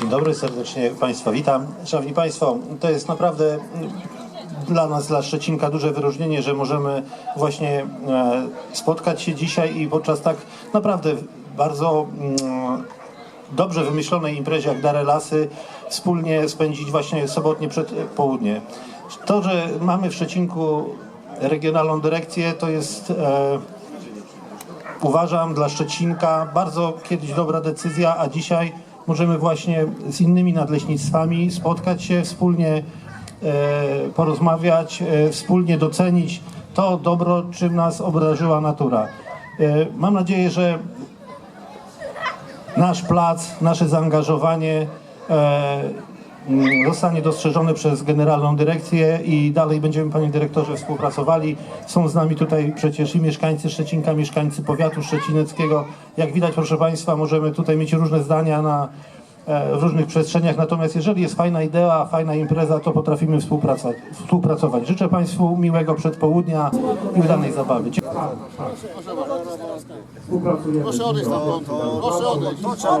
Dzień dobry, serdecznie Państwa witam. Szanowni Państwo, to jest naprawdę mm, dla nas, dla Szczecinka duże wyróżnienie, że możemy właśnie e, spotkać się dzisiaj i podczas tak naprawdę bardzo mm, dobrze wymyślonej imprezie jak Dare Lasy wspólnie spędzić właśnie sobotnie przedpołudnie. To, że mamy w Szczecinku regionalną dyrekcję, to jest e, uważam dla Szczecinka bardzo kiedyś dobra decyzja, a dzisiaj możemy właśnie z innymi nadleśnictwami spotkać się, wspólnie e, porozmawiać, e, wspólnie docenić to dobro, czym nas obdarzyła natura. E, mam nadzieję, że nasz plac, nasze zaangażowanie zostanie dostrzeżone przez Generalną Dyrekcję i dalej będziemy, panie dyrektorze, współpracowali. Są z nami tutaj przecież i mieszkańcy Szczecinka, mieszkańcy powiatu szczecineckiego. Jak widać, proszę państwa, możemy tutaj mieć różne zdania na e, w różnych przestrzeniach, natomiast jeżeli jest fajna idea, fajna impreza, to potrafimy współpracować. współpracować. Życzę Państwu miłego przedpołudnia i udanej zabawy. Proszę odejść. Proszę odejść. To trzeba